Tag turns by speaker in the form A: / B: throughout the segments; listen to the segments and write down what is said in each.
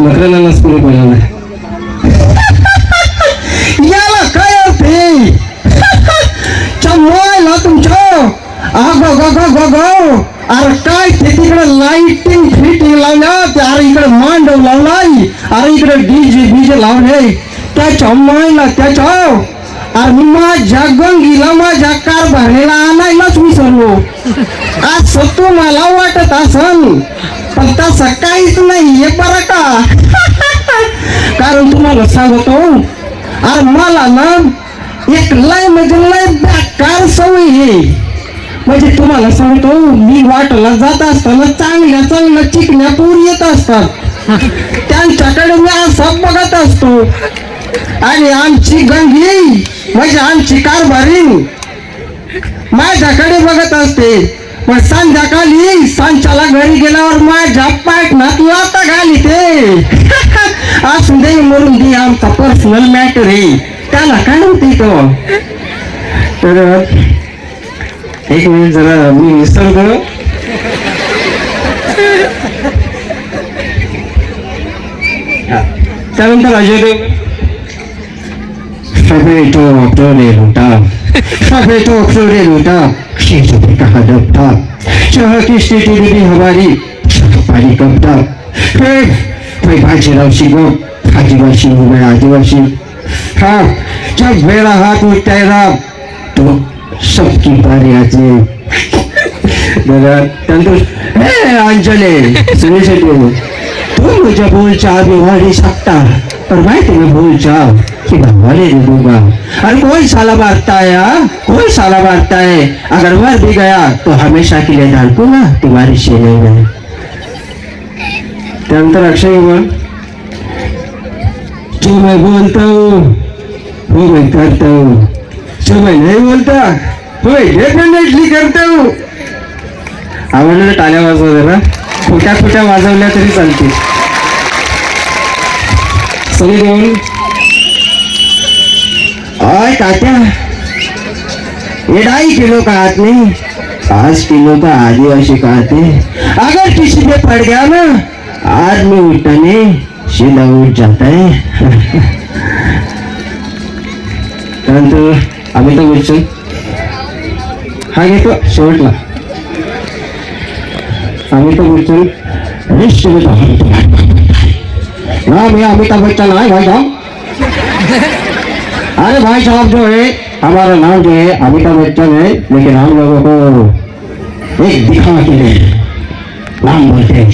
A: नखऱ्याला नसतो नाही. याला काय अर्थ चमवायला तुमच्या. अगो गो गो गो गो अरे काय ते तिकडे लाइटिंग फिटिंग लावल्यात अरे इकडे मांडव लावलाय. अरे इकडे डीजे बीजे लावले. त्याच्या मायला त्याच्या अरे माझ्या गंगीला माझ्या कार कारभारीला आणायलाच विसरलो आज सत्व मला वाटत असन पण तसं काहीच नाहीये बरं का? कारण तुम्हाला सांगतो अरे मला ना एक लय म्हणजे लय बेकार सवय आहे. म्हणजे तुम्हाला सांगतो मी वाटला जात असताना चांगल्या चांगल्या चिकण्या पूर येत असतात. त्यांच्याकडे मी असा बघत असतो. आणि आमची गंगी म्हणजे आमची कारभारी. माझ्याकडे बघत असते. पण संध्याकाळी सांच्याला घरी गेल्यावर माझ्या पाटणात लाता घाली ते असू दे म्हणून दे आमचा पर्सनल मॅटर आहे. त्याला काय म्हणते तो. तर एक मिनिट जरा मी विसरतो त्यानंतर अजय देव Sabeto Toleruta Sabeto Toleruta Sito Kahadapta Sahaki Stiti Didi Habari Sakapari Kapta Hey Hey Bajirao Sigo आदिवासी हो गया आदिवासी हाँ जब मेरा हाथ उठाएगा तो सबकी बारी आती है दादा त्यानंतर हे अंजले सुनील शेट्टी तू मुझे बोल चाह भी नहीं फरमाए तुम्हें भूल जाओ कि भगवान दे दूंगा और कोई साला मारता है हाँ? कोई साला मारता है? अगर मर भी गया तो हमेशा के लिए डाल दूंगा तुम्हारी सीने में। त्यानंतर अक्षय कुमार? जो मैं बोलता हूँ वो मैं करता हूँ। जो मैं नहीं बोलता वो मैं डेफिनेटली करता हूँ। आवडलं तर टाळ्या वाजवा जरा खोट्या खोट्या वाजवल्या तरी चालते और ये ढाई किलो का हाथ नहीं, पाँच किलो का आदिवासी का हाथ है। अगर किसी पे पड़ गया ना, आदमी नहीं सीधा उठ जाता है। परंतु त्यानंतर अमिताभ बच्चन हा घेतो शेवटला अमिताभ बच्चन निश्चित ना मैं अमिताभ बच्चन है भाई साहब अरे भाई साहब जो है हमारा नाम जो है अमिताभ बच्चन है लेकिन हम लोगों को एक दिखावा के लिए नाम बोलते हैं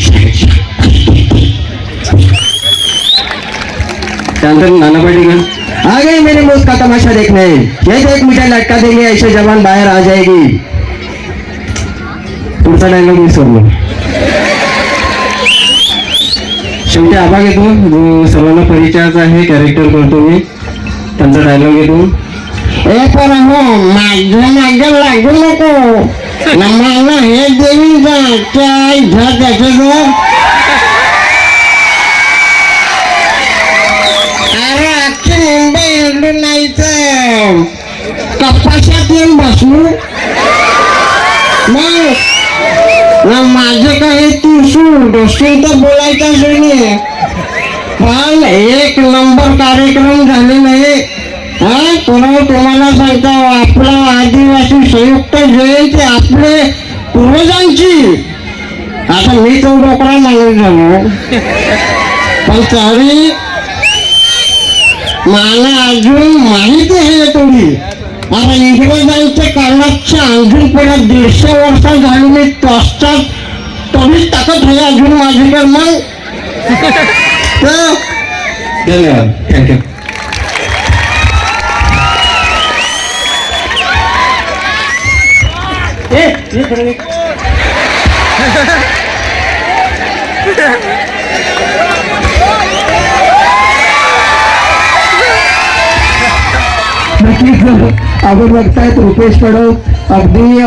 A: नाना पाटेकर आ गई मेरे मुझ का तमाशा देखने। ये एक मिठाई लटका देंगे ऐसे जवान बाहर आ जाएगी। पुढचा डायलॉग मी सोडलो शेवटी आभाग येतो जो सर्वांना परिचयाचा आहे कॅरेक्टर करतो मी. त्यांचा डायलॉग घेतो. ए पण हो माझं माझं लागू नको. मला हे देवी जा. त्या इथं माझं काही तू सूट दुसरी तर बोलायचं नाही पण एक नंबर कार्यक्रम झाले नाही. हा पुन्हा तुम्हाला सांगतो आपला आदिवासी संयुक्त जयंती आपले पूर्वजांची. आता मी तो डोकरा माणूस झालो पण तरी मला अजून माहिती आहे थोडी आता इंग्रजांच्या काळाच्या अजून पुढे दीडशे वर्ष झाली मी तोस्तात तोच ताकद आहे अजून माझ्याकडे मग धन्यवाद. थँक्यू नक्कीच. आपण बघतायत रुपेश कडव अगदी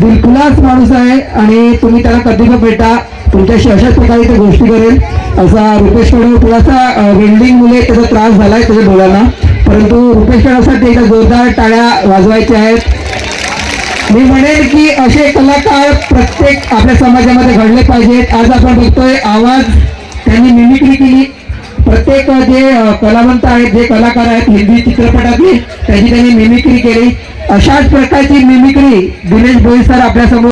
A: दिलखुलास माणूस आहे आणि तुम्ही त्याला कधी पण भेटा. तुमच्याशी अशाच प्रकारे ते गोष्टी करेल. असा रुपेश कडव थोडासा वेल्डिंग मुले त्याचा त्रास झालाय त्याच्या डोळ्यांना परंतु रुपेश कडवसाठी एकदा जोरदार टाळ्या वाजवायच्या आहेत. मी म्हणेन की असे कलाकार प्रत्येक आपल्या समाजामध्ये घडले पाहिजेत. आज आपण बघतोय आवाज त्यांनी मिमिक्री केली. प्रत्येक जे कलावंत आहेत जे कलाकार आहेत हिंदी चित्रपटातली त्याची त्यांनी मिमिक्री केली. अशाच प्रकारची मिमिक्री दिनेश भोई सर आपल्यासमोर